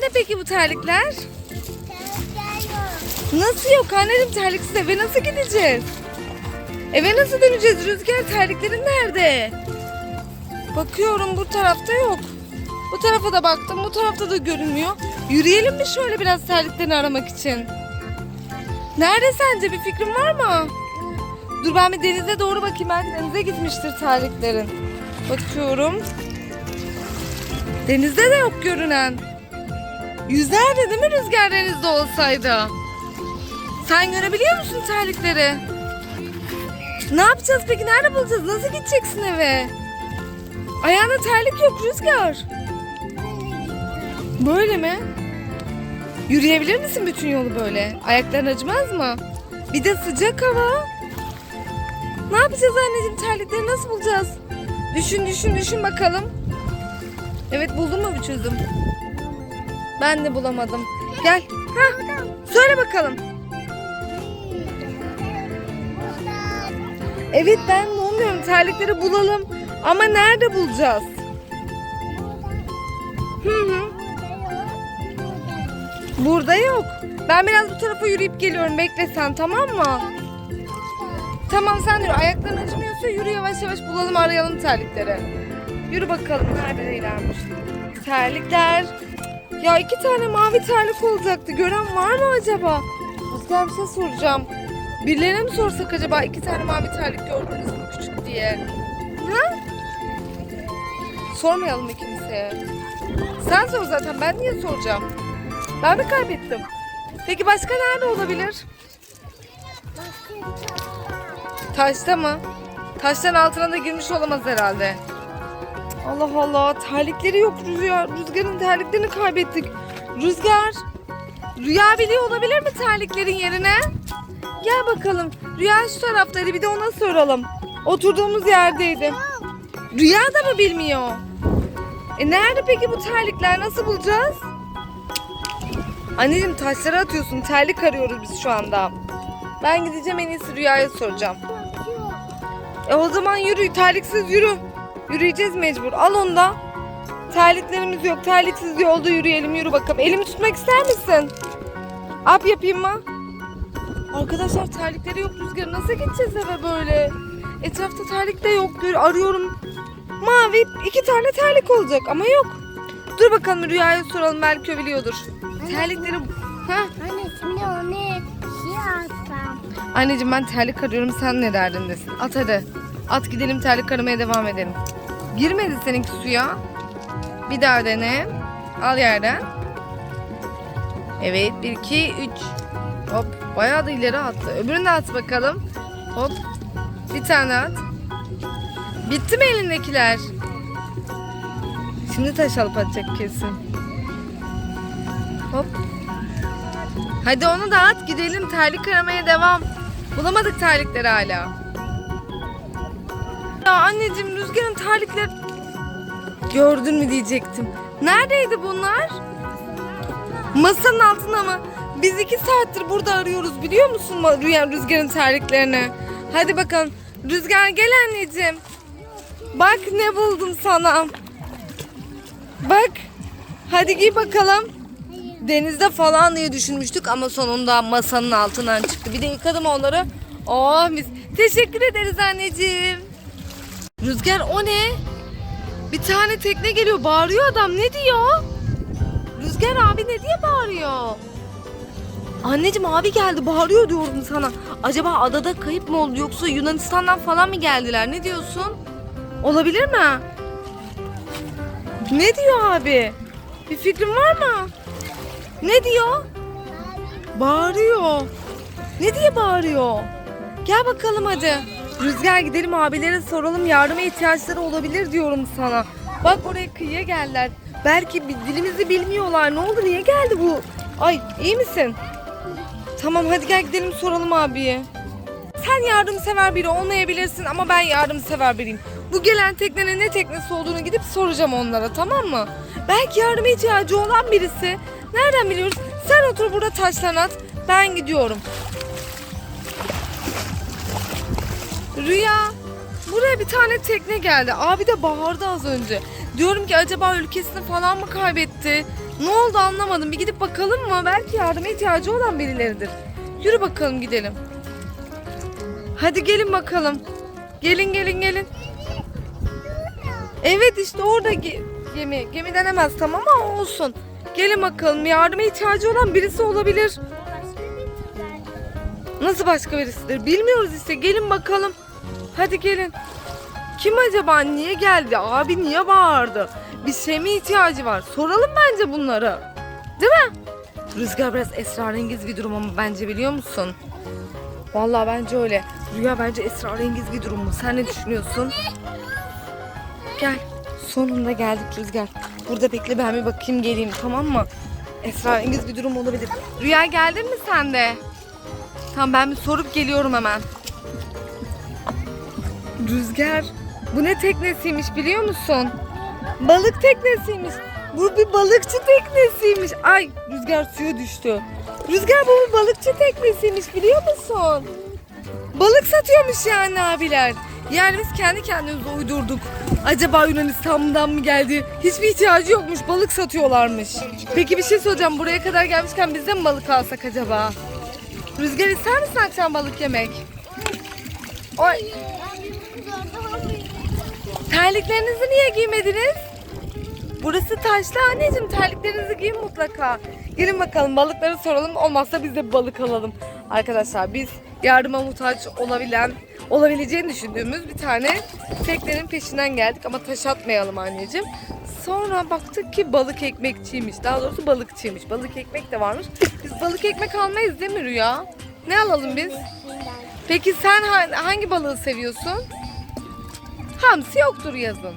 Ne peki bu terlikler? Nasıl yok anneciğim terliksiz eve nasıl gideceğiz? Eve nasıl döneceğiz Rüzgar terliklerin nerede? Bakıyorum bu tarafta yok. Bu tarafa da baktım bu tarafta da görünmüyor. Yürüyelim mi şöyle biraz terliklerini aramak için? Nerede sence bir fikrin var mı? Dur ben bir denize doğru bakayım belki denize gitmiştir terliklerin. Bakıyorum. Denizde de yok görünen. Yüzerdi değil mi rüzgar denizde olsaydı? Sen görebiliyor musun terlikleri? Ne yapacağız peki? Nerede bulacağız? Nasıl gideceksin eve? Ayağında terlik yok Rüzgar. Böyle mi? Yürüyebilir misin bütün yolu böyle? Ayakların acımaz mı? Bir de sıcak hava. Ne yapacağız anneciğim? Terlikleri nasıl bulacağız? Düşün düşün düşün bakalım. Evet buldun mu bir çözüm? Ben de bulamadım. Gel. Hah. Söyle bakalım. Evet ben bulmuyorum. Terlikleri bulalım. Ama nerede bulacağız? Hı hı. Burada yok. Ben biraz bu tarafa yürüyüp geliyorum. Bekle sen tamam mı? Tamam sen yürü. Ayakların acımıyorsa yürü yavaş yavaş bulalım arayalım terlikleri. Yürü bakalım neredeylermiş. Terlikler. Ya iki tane mavi terlik olacaktı. Gören var mı acaba? Rüzgar bir şey soracağım. Birilerine mi sorsak acaba iki tane mavi terlik gördünüz mü küçük diye? Ha? Sormayalım mı kimseye? Sen sor zaten ben niye soracağım? Ben mi kaybettim? Peki başka nerede olabilir? Taşta mı? Taştan altına da girmiş olamaz herhalde. Allah Allah terlikleri yok Rüzgar. Rüzgar'ın terliklerini kaybettik. Rüzgar. Rüya biliyor olabilir mi terliklerin yerine? Gel bakalım. Rüya şu taraftaydı bir de ona soralım. Oturduğumuz yerdeydi. Rüya da mı bilmiyor? E nerede peki bu terlikler? Nasıl bulacağız? Anneciğim taşları atıyorsun. Terlik arıyoruz biz şu anda. Ben gideceğim en iyisi Rüya'ya soracağım. E o zaman yürü. Terliksiz yürü. Yürüyeceğiz mecbur. Al onu da. Terliklerimiz yok. Terliksiz yolda yürüyelim. Yürü bakalım. Elimi tutmak ister misin? Ap yapayım mı? Arkadaşlar terlikleri yok Rüzgar. Nasıl gideceğiz eve böyle? Etrafta terlik de yok. Arıyorum. Mavi iki tane terlik olacak ama yok. Dur bakalım Rüya'ya soralım. Belki o biliyordur. Terlikleri... Ha? Anne şimdi onu şey alsam. Anneciğim ben terlik arıyorum. Sen ne derdindesin? At hadi. At gidelim terlik aramaya devam edelim. Girmedi seninki suya. Bir daha dene. Al yerden. Evet. Bir, iki, üç. Hop. Bayağı da ileri attı. Öbürünü de at bakalım. Hop. Bir tane at. Bitti mi elindekiler? Şimdi taş alıp atacak kesin. Hop. Hadi onu da at gidelim terlik aramaya devam. Bulamadık terlikleri hala. Ya anneciğim Rüzgar'ın terlikleri... Gördün mü diyecektim. Neredeydi bunlar? Masanın altında mı? Biz iki saattir burada arıyoruz biliyor musun Rüya Rüzgar'ın terliklerini? Hadi bakalım. Rüzgar gel anneciğim. Bak ne buldum sana. Bak. Hadi giy bakalım. Denizde falan diye düşünmüştük ama sonunda masanın altından çıktı. Bir de yıkadım onları. Oh mis. Teşekkür ederiz anneciğim. Rüzgar o ne? Bir tane tekne geliyor. Bağırıyor adam. Ne diyor? Rüzgar abi ne diye bağırıyor? Anneciğim abi geldi bağırıyor diyorum sana. Acaba adada kayıp mı oldu yoksa Yunanistan'dan falan mı geldiler? Ne diyorsun? Olabilir mi? Ne diyor abi? Bir fikrin var mı? Ne diyor? Bağırıyor. Ne diye bağırıyor? Gel bakalım hadi. Rüzgar gidelim abilere soralım yardıma ihtiyaçları olabilir diyorum sana. Bak oraya kıyıya geldiler. Belki dilimizi bilmiyorlar. Ne oldu niye geldi bu? Ay iyi misin? Tamam hadi gel gidelim soralım abiye. Sen yardımsever biri olmayabilirsin ama ben yardımsever biriyim. Bu gelen teknenin ne teknesi olduğunu gidip soracağım onlara tamam mı? Belki yardıma ihtiyacı olan birisi. Nereden biliyoruz? Sen otur burada taşlan at. Ben gidiyorum. Rüya. Buraya bir tane tekne geldi. Abi de bağırdı az önce. Diyorum ki acaba ülkesini falan mı kaybetti? Ne oldu anlamadım. Bir gidip bakalım mı? Belki yardıma ihtiyacı olan birileridir. Yürü bakalım gidelim. Hadi gelin bakalım. Gelin gelin gelin. Evet işte orada ge- gemi. Gemi denemez tamam ama olsun. Gelin bakalım yardıma ihtiyacı olan birisi olabilir. Nasıl başka birisidir bilmiyoruz işte gelin bakalım. Hadi gelin. Kim acaba niye geldi? Abi niye bağırdı? Bir şey mi ihtiyacı var? Soralım bence bunları. Değil mi? Rüzgar biraz esrarengiz bir durum ama bence biliyor musun? Vallahi bence öyle. Rüya bence esrarengiz bir durum mu? Sen ne düşünüyorsun? Gel. Sonunda geldik Rüzgar. Burada bekle ben bir bakayım geleyim tamam mı? Esrarengiz bir durum olabilir. Rüya geldin mi sen de? Tamam ben bir sorup geliyorum hemen. Rüzgar bu ne teknesiymiş biliyor musun? Balık teknesiymiş. Bu bir balıkçı teknesiymiş. Ay Rüzgar suya düştü. Rüzgar bu bir balıkçı teknesiymiş biliyor musun? Balık satıyormuş yani abiler. Yani biz kendi kendimize uydurduk. Acaba Yunanistan'dan mı geldi? Hiçbir ihtiyacı yokmuş. Balık satıyorlarmış. Peki bir şey soracağım. Buraya kadar gelmişken biz de mi balık alsak acaba? Rüzgar ister misin akşam balık yemek? Oy. Ben bir kız orada mı? Terliklerinizi niye giymediniz? Burası taşlı anneciğim. Terliklerinizi giyin mutlaka. Gelin bakalım balıkları soralım. Olmazsa biz de balık alalım. Arkadaşlar biz yardıma muhtaç olabilen, olabileceğini düşündüğümüz bir tane teknenin peşinden geldik. Ama taş atmayalım anneciğim. Sonra baktık ki balık ekmekçiymiş. Daha doğrusu balıkçıymış. Balık ekmek de varmış. Biz balık ekmek almayız değil mi Rüya? Ne alalım biz? Peki sen ha- hangi balığı seviyorsun? Hamsi yoktur yazın.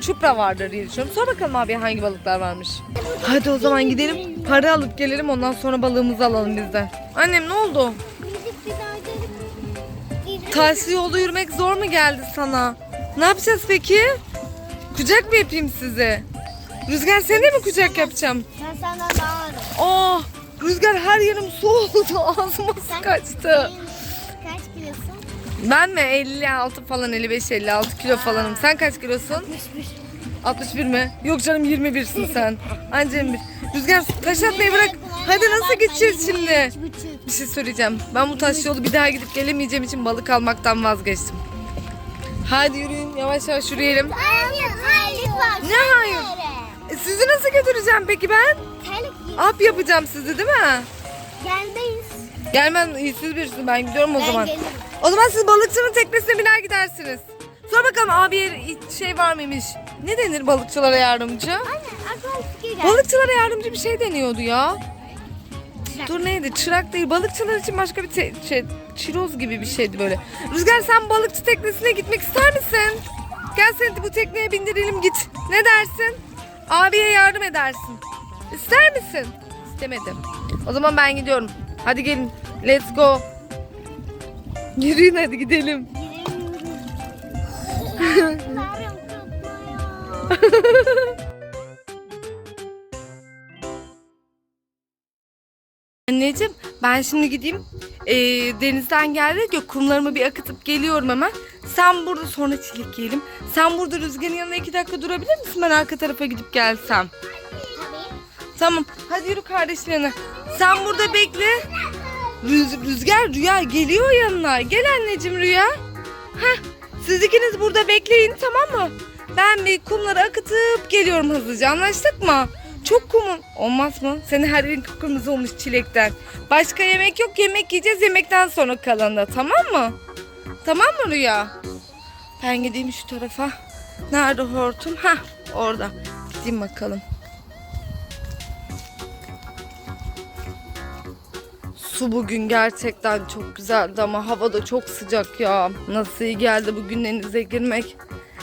Çupra vardır diye düşünüyorum. Sor bakalım abi hangi balıklar varmış. Hadi o zaman gidelim. Para alıp gelelim ondan sonra balığımızı alalım bizden. Annem ne oldu? Taşlı yolda yürümek zor mu geldi sana? Ne yapacağız peki? Kucak mı yapayım size? Rüzgar seni de mi kucak yapacağım? Ben senden daha ağırım. Oh! Rüzgar her yerim su oldu. Ağzıma su kaçtı. Kaç kilosun? Ben mi? 56 falan 55-56 kilo falanım. Sen kaç kilosun? 61. 61 mi? Yok canım 21'sin sen. Anca 21. Rüzgar taş atmayı bırak. Hadi nasıl gideceğiz şimdi? Bir şey söyleyeceğim. Ben bu taş yolu bir daha gidip gelemeyeceğim için balık almaktan vazgeçtim. Hadi yürüyün yavaş yavaş yürüyelim. Hayır, hayır var. Ne hayır? E, sizi nasıl götüreceğim peki ben? Ap yapacağım sizi değil mi? Geldeyiz. Gelmem iyisiz birisi ben gidiyorum o zaman. gelirim. O zaman siz balıkçının teknesine biner gidersiniz. Sor bakalım abiye şey var mıymış? Ne denir balıkçılara yardımcı? Anne aklıma fikir geldi. Balıkçılara yardımcı bir şey deniyordu ya. Çırak. Dur neydi? Çırak değil. Balıkçılar için başka bir te- şey, çiroz gibi bir şeydi böyle. Rüzgar sen balıkçı teknesine gitmek ister misin? Gel seni bu tekneye bindirelim git. Ne dersin? Abiye yardım edersin. İster misin? İstemedim. O zaman ben gidiyorum. Hadi gelin. Let's go. Yürüyün hadi gidelim. Anneciğim ben şimdi gideyim. Ee, denizden geldi ya kumlarımı bir akıtıp geliyorum hemen. Sen burada sonra çilek yiyelim. Sen burada rüzgarın yanına iki dakika durabilir misin? Ben arka tarafa gidip gelsem. Tabii. Tamam hadi yürü kardeşlerine. Sen burada bekle. Rüz- rüzgar Rüya geliyor yanına. Gel anneciğim Rüya. Heh, siz ikiniz burada bekleyin tamam mı? Ben bir kumları akıtıp geliyorum hızlıca anlaştık mı? Çok kumun. Olmaz mı? Senin her yerin kıpkırmızı olmuş çilekten. Başka yemek yok. Yemek yiyeceğiz yemekten sonra kalanı tamam mı? Tamam mı Rüya? Ben gideyim şu tarafa. Nerede hortum? Ha orada. Gideyim bakalım. Su bugün gerçekten çok güzeldi ama hava da çok sıcak ya. Nasıl iyi geldi bugün denize girmek.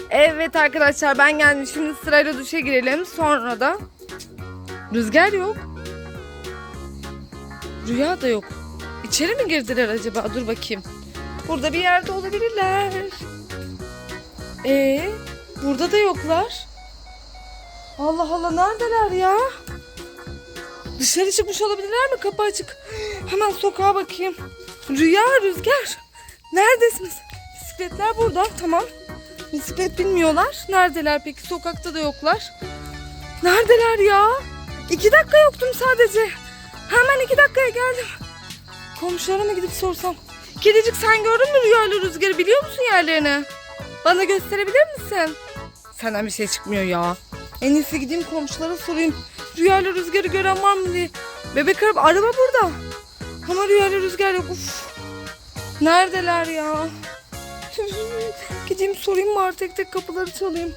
Evet arkadaşlar ben geldim. Şimdi sırayla duşa girelim. Sonra da rüzgar yok. Rüya da yok. İçeri mi girdiler acaba? Dur bakayım. Burada bir yerde olabilirler. Ee, burada da yoklar. Allah Allah neredeler ya? Dışarı çıkmış olabilirler mi? Kapı açık. Hemen sokağa bakayım. Rüya, Rüzgar. Neredesiniz? Bisikletler burada. Tamam. Bisiklet bilmiyorlar. Neredeler peki? Sokakta da yoklar. Neredeler ya? İki dakika yoktum sadece. Hemen iki dakikaya geldim. Komşulara mı gidip sorsam? Kedicik sen gördün mü rüyalı rüzgarı biliyor musun yerlerini? Bana gösterebilir misin? Senden bir şey çıkmıyor ya. En iyisi gideyim komşulara sorayım. Rüyalı rüzgarı gören var mı diye. Bebek araba, araba burada. Ama rüyalı rüzgar yok. Uf. Neredeler ya? Gideyim sorayım bari tek tek kapıları çalayım.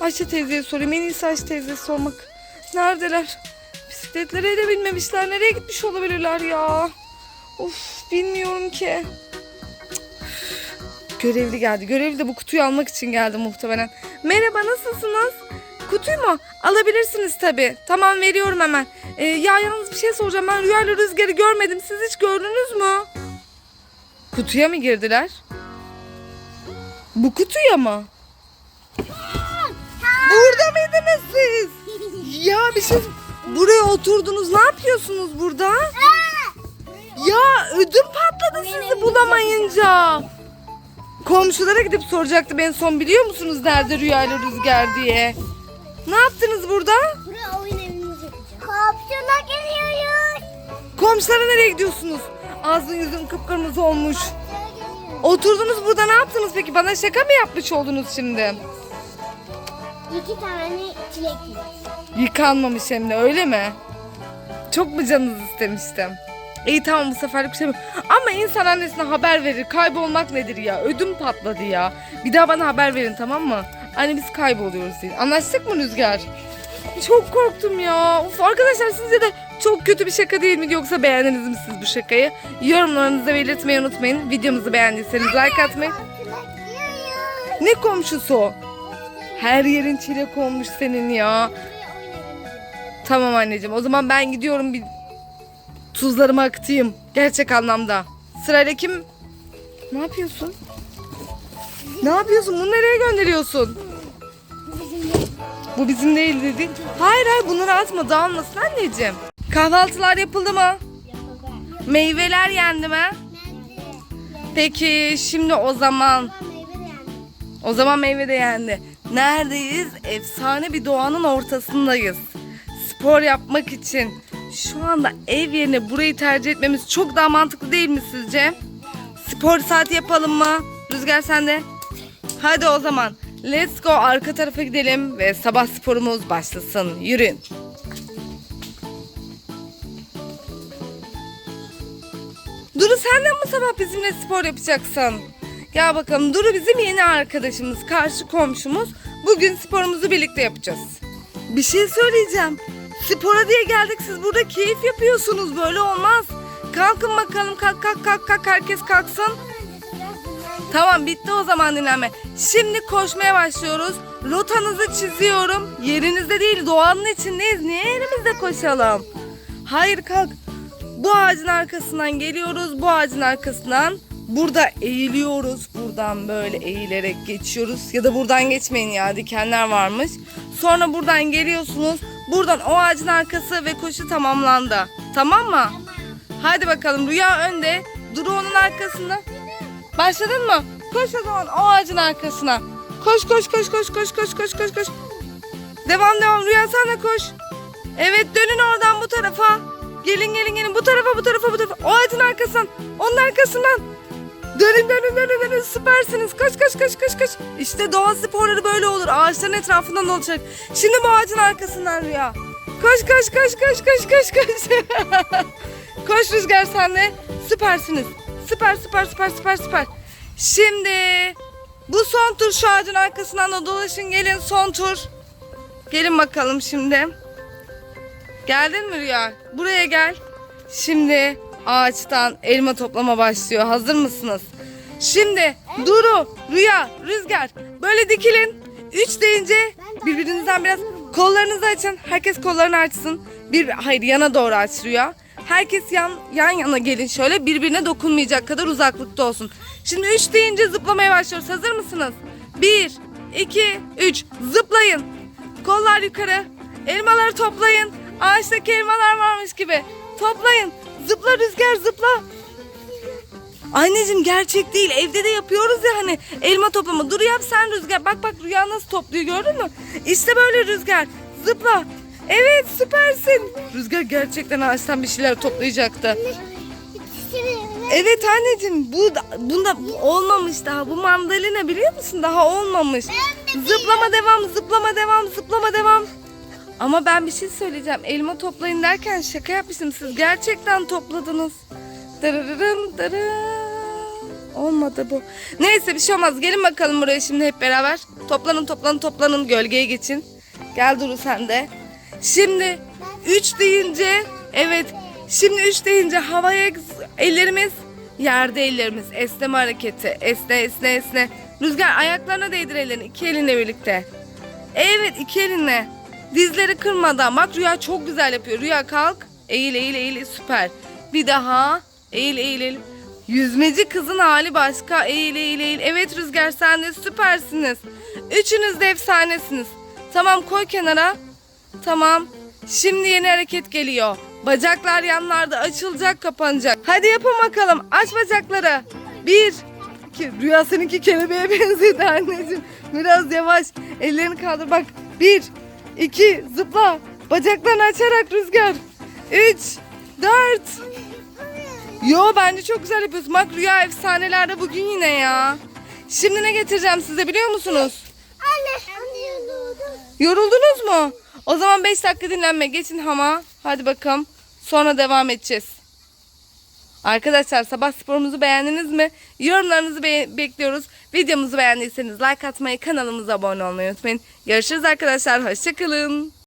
Ayşe teyzeye sorayım. En iyisi Ayşe teyzeye sormak. Neredeler? Bisikletlere de binmemişler. Nereye gitmiş olabilirler ya? Of bilmiyorum ki. Görevli geldi. Görevli de bu kutuyu almak için geldi muhtemelen. Merhaba nasılsınız? Kutuyu mu? Alabilirsiniz tabii. Tamam veriyorum hemen. Ee, ya yalnız bir şey soracağım. Ben rüyayla rüzgarı görmedim. Siz hiç gördünüz mü? Kutuya mı girdiler? Bu kutuya mı? Burada mıydınız siz? Ya bir şey... Buraya oturdunuz. Ne yapıyorsunuz burada? Ya ödüm patladı sizi bulamayınca. Komşulara gidip soracaktım en son biliyor musunuz nerede rüyayla rüzgar diye. Ne yaptınız burada? Buraya oyun evimizi yapacağız. Komşuna geliyoruz. Komşulara nereye gidiyorsunuz? Ağzın yüzün kıpkırmızı olmuş. Oturdunuz burada ne yaptınız peki? Bana şaka mı yapmış oldunuz şimdi? İki tane çilek. Yıkanmamış hem de öyle mi? Çok mu canınız istemiştim? İyi tamam bu seferlik bir şey. Ama insan annesine haber verir. Kaybolmak nedir ya? Ödüm patladı ya. Bir daha bana haber verin tamam mı? Anne biz kayboluyoruz diye. Anlaştık mı Rüzgar? Çok korktum ya. Of arkadaşlar sizce de çok kötü bir şaka değil mi? Yoksa beğendiniz mi siz bu şakayı? Yorumlarınızı belirtmeyi unutmayın. Videomuzu beğendiyseniz like atmayı. Ne komşusu? Her yerin çilek olmuş senin ya. Tamam anneciğim o zaman ben gidiyorum bir tuzlarımı akıtayım. Gerçek anlamda. Sırayla kim? Ne yapıyorsun? Ne yapıyorsun? Bunu nereye gönderiyorsun? Bu bizim değil dedi. Hayır hayır bunları atma dağılmasın anneciğim. Kahvaltılar yapıldı mı? Meyveler yendi mi? Peki şimdi o zaman. O zaman meyve de yendi. Neredeyiz? Efsane bir doğanın ortasındayız. Spor yapmak için şu anda ev yerine burayı tercih etmemiz çok daha mantıklı değil mi sizce? Spor saati yapalım mı? Rüzgar sen de. Hadi o zaman. Let's go arka tarafa gidelim ve sabah sporumuz başlasın. Yürüyün. Duru sen de mi sabah bizimle spor yapacaksın? Gel bakalım Duru bizim yeni arkadaşımız, karşı komşumuz. Bugün sporumuzu birlikte yapacağız. Bir şey söyleyeceğim. Spora diye geldik siz burada keyif yapıyorsunuz böyle olmaz. Kalkın bakalım kalk kalk kalk kalk herkes kalksın. Tamam bitti o zaman dinlenme. Şimdi koşmaya başlıyoruz. Rotanızı çiziyorum. Yerinizde değil doğanın içindeyiz. Niye yerimizde koşalım? Hayır kalk. Bu ağacın arkasından geliyoruz. Bu ağacın arkasından burada eğiliyoruz. Buradan böyle eğilerek geçiyoruz. Ya da buradan geçmeyin ya dikenler varmış. Sonra buradan geliyorsunuz. Buradan o ağacın arkası ve koşu tamamlandı. Tamam mı? Hadi bakalım Rüya önde. Duru onun arkasında. Başladın mı? Koş o zaman o ağacın arkasına. Koş koş koş koş koş koş koş koş koş. Devam devam Rüya sen de koş. Evet dönün oradan bu tarafa. Gelin gelin gelin bu tarafa bu tarafa bu tarafa. O ağacın arkasından. Onun arkasından. Dönün dönün dönün dönün süpersiniz. Koş koş koş koş koş. İşte doğa sporları böyle olur. Ağaçların etrafından olacak. Şimdi bu ağacın arkasından Rüya. Koş koş koş koş koş koş koş. koş Rüzgar sen de. Süpersiniz. Süper süper süper süper süper. Şimdi bu son tur şu ağacın arkasından da dolaşın gelin son tur. Gelin bakalım şimdi. Geldin mi Rüya? Buraya gel. Şimdi ağaçtan elma toplama başlıyor. Hazır mısınız? Şimdi Duru, Rüya, Rüzgar böyle dikilin. Üç deyince birbirinizden biraz kollarınızı açın. Herkes kollarını açsın. Bir, hayır yana doğru aç Rüya. Herkes yan, yan yana gelin şöyle birbirine dokunmayacak kadar uzaklıkta olsun. Şimdi üç deyince zıplamaya başlıyoruz. Hazır mısınız? Bir, iki, üç. Zıplayın. Kollar yukarı. Elmaları toplayın. Ağaçtaki elmalar varmış gibi. Toplayın. Zıpla rüzgar zıpla. Anneciğim gerçek değil. Evde de yapıyoruz ya hani elma toplama. Dur yap sen rüzgar. Bak bak rüya nasıl topluyor gördün mü? İşte böyle rüzgar. Zıpla. Evet süpersin. Rüzgar gerçekten ağaçtan bir şeyler toplayacaktı. Evet anneciğim bu da, bunda olmamış daha. Bu mandalina biliyor musun? Daha olmamış. Zıplama devam, zıplama devam, zıplama devam. Ama ben bir şey söyleyeceğim. Elma toplayın derken şaka yapmıştım. Siz gerçekten topladınız. Dararırım, dararım. Olmadı bu. Neyse bir şey olmaz. Gelin bakalım buraya şimdi hep beraber. Toplanın toplanın toplanın. Gölgeye geçin. Gel Duru sen de. Şimdi 3 deyince evet şimdi 3 deyince havaya ellerimiz yerde ellerimiz. Esneme hareketi esne esne esne. Rüzgar ayaklarına değdir ellerini iki elinle birlikte. Evet iki elinle. Dizleri kırmadan bak Rüya çok güzel yapıyor. Rüya kalk eğil eğil eğil süper. Bir daha eğil eğil eğil. Yüzmeci kızın hali başka. Eğil eğil eğil. Evet Rüzgar sen de süpersiniz. Üçünüz de efsanesiniz. Tamam koy kenara Tamam. Şimdi yeni hareket geliyor. Bacaklar yanlarda açılacak, kapanacak. Hadi yapın bakalım. Aç bacakları. Bir. iki. Rüya seninki kelebeğe benzedi anneciğim. Biraz yavaş. Ellerini kaldır bak. Bir. iki. Zıpla. Bacaklarını açarak rüzgar. Üç. Dört. Yo bence çok güzel yapıyorsun. Bak Rüya efsanelerde bugün yine ya. Şimdi ne getireceğim size biliyor musunuz? Anne. Yoruldunuz mu? O zaman 5 dakika dinlenme. Geçin hama. Hadi bakalım. Sonra devam edeceğiz. Arkadaşlar sabah sporumuzu beğendiniz mi? Yorumlarınızı be- bekliyoruz. Videomuzu beğendiyseniz like atmayı, kanalımıza abone olmayı unutmayın. Görüşürüz arkadaşlar. Hoşçakalın.